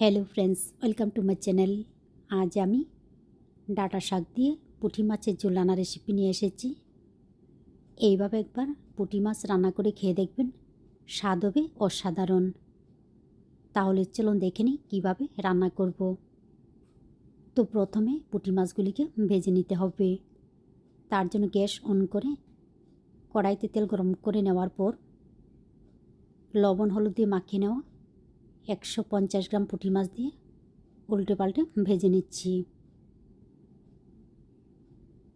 Hello friends welcome to my channel আজ আমি data শাক দিয়ে পুঁটি মাছের ঝোল রান্নার রেসিপি নিয়ে এসেছি। এইভাবে একবার পুঁটি মাছ রান্না করে খেয়ে দেখবেন, স্বাদ হবে অসাধারণ। তাহলে চলুন দেখে নিই কীভাবে রান্না করব। তো প্রথমে পুঁটি মাছগুলিকে ভেজে নিতে হবে। তার জন্য গ্যাস অন করে কড়াইতে তেল গরম করে নেওয়ার পর লবণ, হলুদ দিয়ে মাখিয়ে নেওয়া একশো পঞ্চাশ গ্রাম পুঁটি মাছ দিয়ে উল্টে পাল্টে ভেজে নিচ্ছি।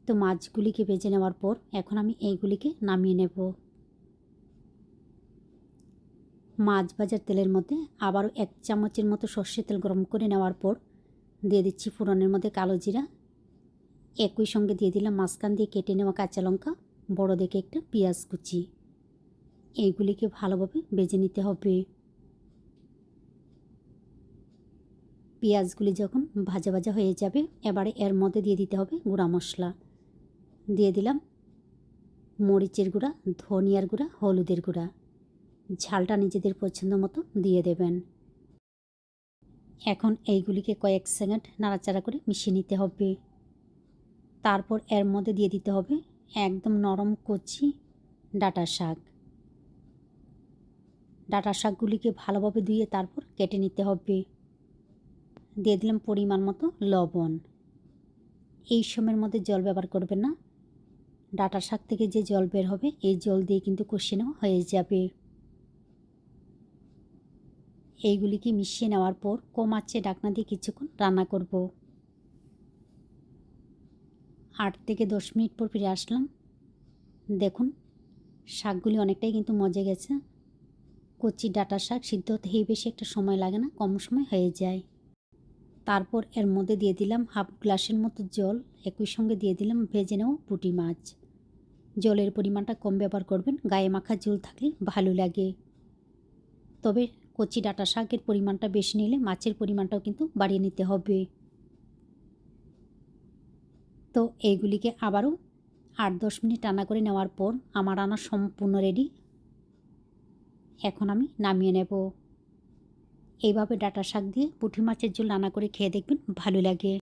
তো মাছগুলিকে ভেজে নেওয়ার পর এখন আমি এইগুলিকে নামিয়ে নেব। মাছ ভাজার তেলের মধ্যে আবারও এক চামচের মতো সর্ষে তেল গরম করে নেওয়ার পর দিয়ে দিচ্ছি ফোড়নের মধ্যে কালো জিরা। একই সঙ্গে দিয়ে দিলাম মাঝখান দিয়ে কেটে নেওয়া কাঁচা লঙ্কা, বড় দেখে একটা পেঁয়াজ কুচি। এইগুলিকে ভালোভাবে ভেজে নিতে হবে। পেঁয়াজগুলি যখন ভাজা ভাজা হয়ে যাবে, এবারে এর মধ্যে দিয়ে দিতে হবে গুঁড়া মশলা। দিয়ে দিলাম মরিচের গুঁড়া, ধনিয়ার গুঁড়া, হলুদের গুঁড়া। ঝালটা নিজেদের পছন্দ মতো দিয়ে দেবেন। এখন এইগুলিকে কয়েক সেকেন্ড নাড়াচাড়া করে মিশিয়ে নিতে হবে। তারপর এর মধ্যে দিয়ে দিতে হবে একদম নরম কচি ডাটা শাক। ডাটা শাকগুলিকে ভালোভাবে ধুয়ে তারপর কেটে নিতে হবে। দিয়ে দিলাম পরিমাণ মতো লবণ। এই সময়ের মধ্যে জল ব্যবহার করবেন না। ডাটা শাক থেকে যে জল বের হবে, এই জল দিয়ে কিন্তু কষিয়ে নেওয়া হয়ে যাবে। এইগুলিকে মিশিয়ে নেওয়ার পর কম আঁচে ডাকনা দিয়ে কিছুক্ষণ রান্না করব। আট থেকে দশ মিনিট পর ফিরে আসলাম। দেখুন, শাকগুলি অনেকটাই কিন্তু মজে গেছে। কচি ডাটা শাক সিদ্ধ হতেই বেশি একটা সময় লাগে না, কম সময় হয়ে যায়। তারপর এর মধ্যে দিয়ে দিলাম হাফ গ্লাসের মতো জল, একই সঙ্গে দিয়ে দিলাম ভেজে নেওয়া পুঁটি মাছ। জলের পরিমাণটা কম ব্যবহার করবেন, গায়ে মাখা জল থাকলে ভালো লাগে। তবে কচি ডাটা শাকের পরিমাণটা বেশি নিলে মাছের পরিমাণটাও কিন্তু বাড়িয়ে নিতে হবে। তো এইগুলিকে আবারও আট দশ মিনিট রান্না করে নেওয়ার পর আমার রান্না সম্পূর্ণ রেডি এখন আমি নামিয়ে নেব। এইভাবে ডাটা শাক দিয়ে পুঁটি মাছের ঝোল রান্না করে খেয়ে দেখবেন ভালো লাগে।